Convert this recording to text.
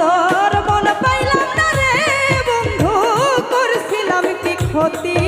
তোর মন পাইলাম না রে বন্ধু করছিলাম কি ক্ষতি?